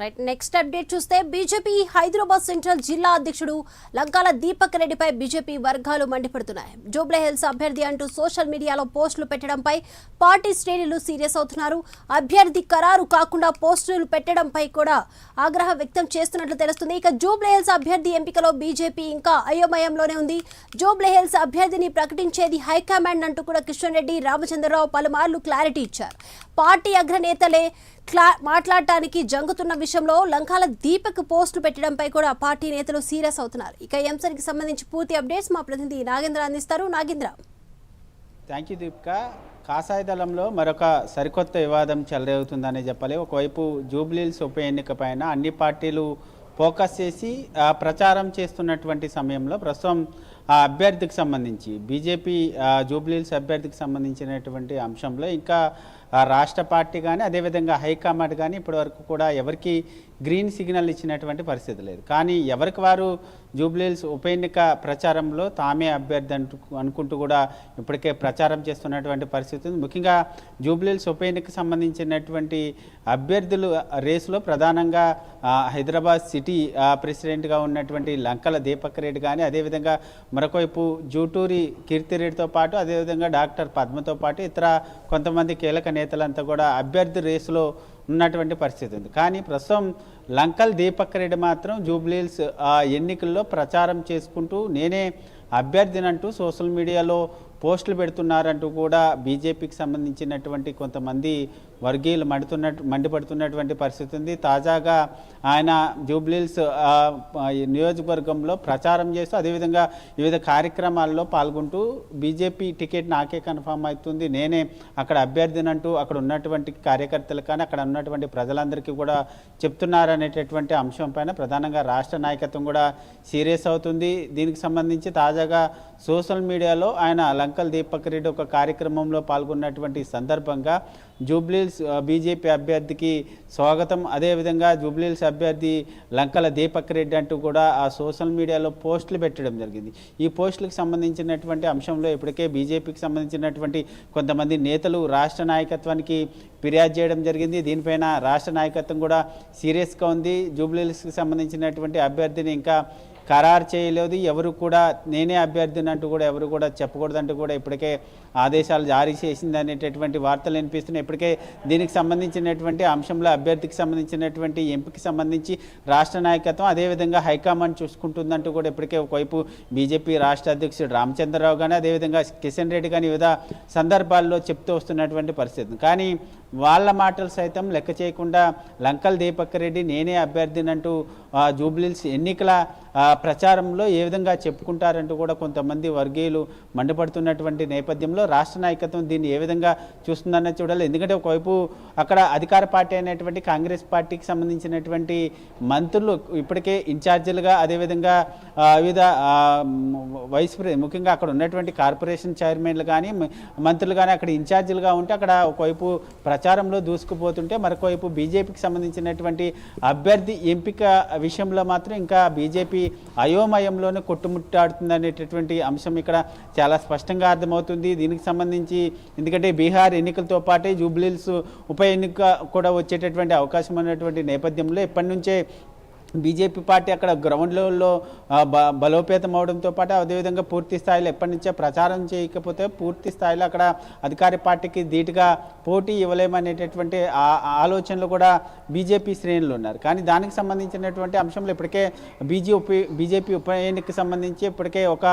Right next update చూస్తే BJP Hyderabad central జిల్లా అధ్యక్షుడు లంకాల దీపక్ రెడ్డిపై బీజేపీ వర్గాలు మండిపడుతున్నాయి. జూబ్లీ హిల్స్ అభ్యర్థి అంటూ సోషల్ మీడియాలో పోస్టులు పెట్టడంపై పార్టీ శ్రేణులు సీరియస్ అవుతున్నారు. అభ్యర్థి ఖరారు కాకుండా పోస్టులు పెట్టడంపై కూడా ఆగ్రహం వ్యక్తం చేస్తున్నట్లు తెలుస్తుంది. ఇక జూబ్లీ హిల్స్ అభ్యర్థి ఎంపికలో బీజేపీ ఇంకా అయోమయంలోనే ఉంది. జూబ్లీ హిల్స్ అభ్యర్థిని ప్రకటించేది హైకమాండ్ అంటూ కూడా కిషన్ రెడ్డి రామచంద్రరావు పలుమార్లు క్లారిటీ ఇచ్చారు. పార్టీ అగ్రనేతలే మాట్లాడటానికి జంగుతున్న విషయంలో లంకాల దీపక్ పోస్టు పెట్టడంపై కూడా పార్టీ నేతలు సీరియస్ అవుతున్నారు. ఇక ఎంసరికి సంబంధించి పూర్తి అప్డేట్స్ మా ప్రతినిధి నాగేంద్ర అందిస్తారు. నాగేంద్ర. థ్యాంక్ యూ దీపిక కాసాయి దళంలో మరొక సరికొత్త వివాదం చెలరేగుతుందనే చెప్పాలి. ఒకవైపు జూబ్లీల్స్ ఉప ఎన్నిక పైన అన్ని పార్టీలు ఫోకస్ చేసి ప్రచారం చేస్తున్నటువంటి సమయంలో ప్రస్తుతం ఆ అభ్యర్థికి సంబంధించి బీజేపీ జూబ్లీల్స్ అభ్యర్థికి సంబంధించినటువంటి అంశంలో ఇంకా రాష్ట్ర పార్టీ కానీ అదేవిధంగా హైకమాండ్ కానీ ఇప్పటివరకు కూడా ఎవరికి గ్రీన్ సిగ్నల్ ఇచ్చినటువంటి పరిస్థితి లేదు. కానీ ఎవరికి వారు జూబ్లీల్స్ ఉప ఎన్నిక ప్రచారంలో తామే అభ్యర్థి అనుకుంటూ కూడా ఇప్పటికే ప్రచారం చేస్తున్నటువంటి పరిస్థితి ఉంది. ముఖ్యంగా జూబ్లీల్స్ ఉప ఎన్నికకు సంబంధించినటువంటి అభ్యర్థులు రేసులో ప్రధానంగా హైదరాబాద్ సిటీ ప్రెసిడెంట్గా ఉన్నటువంటి లంకల దీపక్ రెడ్డి కానీ అదేవిధంగా మరొకవైపు జూటూరి కీర్తిరెడ్డితో పాటు అదేవిధంగా డాక్టర్ పద్మతో పాటు ఇతర కొంతమంది కీలక నేతలంతా కూడా అభ్యర్థి రేసులో ఉన్నటువంటి పరిస్థితి ఉంది. కానీ ప్రస్తుతం లంకల్ దీపక్ రెడ్డి మాత్రం జూబ్లీల్స్ ఆ, ఎన్నికల్లో ప్రచారం చేసుకుంటూ నేనే అభ్యర్థినంటూ సోషల్ మీడియాలో పోస్టులు పెడుతున్నారంటూ కూడా బీజేపీకి సంబంధించినటువంటి కొంతమంది వర్గీయులు మండుతున్నట్టు మండిపడుతున్నటువంటి పరిస్థితి ఉంది. తాజాగా ఆయన జూబ్లీల్స్ నియోజకవర్గంలో ప్రచారం చేస్తూ అదేవిధంగా వివిధ కార్యక్రమాల్లో పాల్గొంటూ బీజేపీ టికెట్ నాకే కన్ఫామ్ అవుతుంది. నేనే అక్కడ అభ్యర్థినంటూ అక్కడ ఉన్నటువంటి కార్యకర్తలు కానీ అక్కడ ఉన్నటువంటి ప్రజలందరికీ కూడా చెప్తున్నారనేటటువంటి అంశం పైన ప్రధానంగా రాష్ట్ర నాయకత్వం కూడా సీరియస్ అవుతుంది. దీనికి సంబంధించి తాజాగా సోషల్ మీడియాలో ఆయన లంకల్ దీపక్ రెడ్డి ఒక కార్యక్రమంలో పాల్గొన్నటువంటి సందర్భంగా జూబ్లీల్స్ బీజేపీ అభ్యర్థికి స్వాగతం. అదేవిధంగా జూబ్లీల్స్ అభ్యర్థి లంకల దీపక్ రెడ్డి అంటూ కూడా ఆ సోషల్ మీడియాలో పోస్టులు పెట్టడం జరిగింది. ఈ పోస్టులకు సంబంధించినటువంటి అంశంలో ఇప్పటికే బీజేపీకి సంబంధించినటువంటి కొంతమంది నేతలు రాష్ట్ర నాయకత్వానికి ఫిర్యాదు చేయడం జరిగింది. దీనిపైన రాష్ట్ర నాయకత్వం కూడా సీరియస్గా ఉంది. జూబ్లీల్స్కి సంబంధించినటువంటి అభ్యర్థిని ఇంకా ఖరారు చేయలేదు ఎవరు కూడా నేనే అభ్యర్థిని అంటూ కూడా ఎవరు కూడా చెప్పకూడదంటూ కూడా ఇప్పటికే ఆదేశాలు జారీ చేసింది అనేటటువంటి వార్తలు వినిపిస్తున్నాయి. ఇప్పటికే దీనికి సంబంధించినటువంటి అంశంలో అభ్యర్థికి సంబంధించినటువంటి ఎంపిక సంబంధించి రాష్ట్ర నాయకత్వం అదేవిధంగా హైకమాండ్ చూసుకుంటుందంటూ కూడా ఇప్పటికే ఒకవైపు బీజేపీ రాష్ట్ర అధ్యక్షుడు రామచంద్రరావు కానీ అదేవిధంగా కిషన్ రెడ్డి కానీ వివిధ సందర్భాల్లో చెప్తూ వస్తున్నటువంటి పరిస్థితి. కానీ వాళ్ళ మాటలు సైతం లెక్క చేయకుండా లంకల్ దీపక్ రెడ్డి నేనే అభ్యర్థినంటూ జూబ్లీల్స్ ఎన్నికల ప్రచారంలో ఏ విధంగా చెప్పుకుంటారంటూ కూడా కొంతమంది వర్గీయులు మండిపడుతున్నటువంటి నేపథ్యంలో రాష్ట్ర నాయకత్వం దీన్ని ఏ విధంగా చూస్తుందన్నది చూడాలి. ఎందుకంటే ఒకవైపు అక్కడ అధికార పార్టీ అయినటువంటి కాంగ్రెస్ పార్టీకి సంబంధించినటువంటి మంత్రులు ఇప్పటికే ఇన్ఛార్జీలుగా అదేవిధంగా వివిధ వైస్ ముఖ్యంగా అక్కడ ఉన్నటువంటి కార్పొరేషన్ చైర్మన్లు కానీ మంత్రులు కానీ అక్కడ ఇన్ఛార్జీలుగా ఉంటే అక్కడ ఒకవైపు ప్రచారంలో దూసుకుపోతుంటే మరొకవైపు బీజేపీకి సంబంధించినటువంటి అభ్యర్థి ఎంపిక విషయంలో మాత్రం ఇంకా బీజేపీ అయోమయంలోనే కొట్టుముట్టాడుతుంది అనేటటువంటి అంశం ఇక్కడ చాలా స్పష్టంగా అర్థమవుతుంది. దీనికి సంబంధించి ఎందుకంటే బీహార్ ఎన్నికలతో పాటే జూబ్లీల్స్ ఉప ఎన్నిక కూడా వచ్చేటటువంటి అవకాశం ఉన్నటువంటి నేపథ్యంలో ఎప్పటి నుంచే బీజేపీ పార్టీ అక్కడ గ్రౌండ్లలో బ బలోపేతం అవడంతో పాటు అదేవిధంగా పూర్తి స్థాయిలో ఎప్పటి నుంచే ప్రచారం చేయకపోతే పూర్తి స్థాయిలో అక్కడ అధికార పార్టీకి ధీటుగా పోటీ ఇవ్వలేమనేటటువంటి ఆ- ఆలోచనలు కూడా బీజేపీ శ్రేణులు ఉన్నారు. కానీ దానికి సంబంధించినటువంటి అంశంలో ఇప్పటికే బీజేపీ బీజేపీ ఉప ఎన్నికకు సంబంధించి ఇప్పటికే ఒక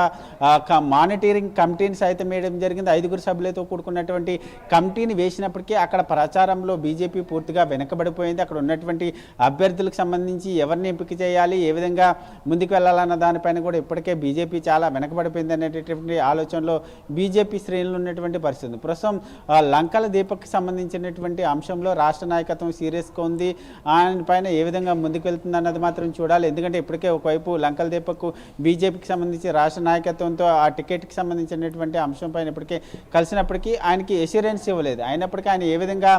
మానిటరింగ్ కమిటీని సైతం వేయడం జరిగింది. ఐదుగురు సభ్యులతో కూడుకున్నటువంటి కమిటీని వేసినప్పటికీ అక్కడ ప్రచారంలో బీజేపీ పూర్తిగా వెనకబడిపోయింది. అక్కడ ఉన్నటువంటి అభ్యర్థులకు సంబంధించి ఎవరిని ఎంపిక చేయాలి ఏ విధంగా ముందుకు వెళ్ళాలన్న దానిపైన కూడా ఇప్పటికే బీజేపీ చాలా వెనకబడిపోయింది అనేటటువంటి ఆలోచనలో బీజేపీ శ్రేణులు ఉన్నటువంటి పరిస్థితి ప్రస్తుతం ఆ, లంకల దీపక్కి సంబంధించినటువంటి అంశంలో రాష్ట్ర నాయకత్వం సీరియస్గా ఉంది. ఆయన పైన ఏ విధంగా ముందుకు వెళ్తుంది అన్నది మాత్రం చూడాలి. ఎందుకంటే ఇప్పటికే ఒకవైపు లంకల దీపక్ బీజేపీకి సంబంధించి రాష్ట్ర నాయకత్వంతో ఆ టికెట్కి సంబంధించినటువంటి అంశం పైన ఇప్పటికే కలిసినప్పటికీ ఆయనకి ఎష్యూరెన్స్ ఇవ్వలేదు. అయినప్పటికీ ఆయన ఏ విధంగా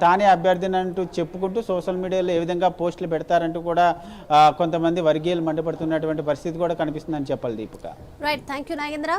తానే అభ్యర్థిని అంటూ చెప్పుకుంటూ సోషల్ మీడియాలో ఏ విధంగా పోస్టులు పెడతారంటూ కూడా కొంతమంది వర్గీయులు మండిపడుతున్నటువంటి పరిస్థితి కూడా కనిపిస్తుందని చెప్పాలి Deepika. Right thank you Nagendra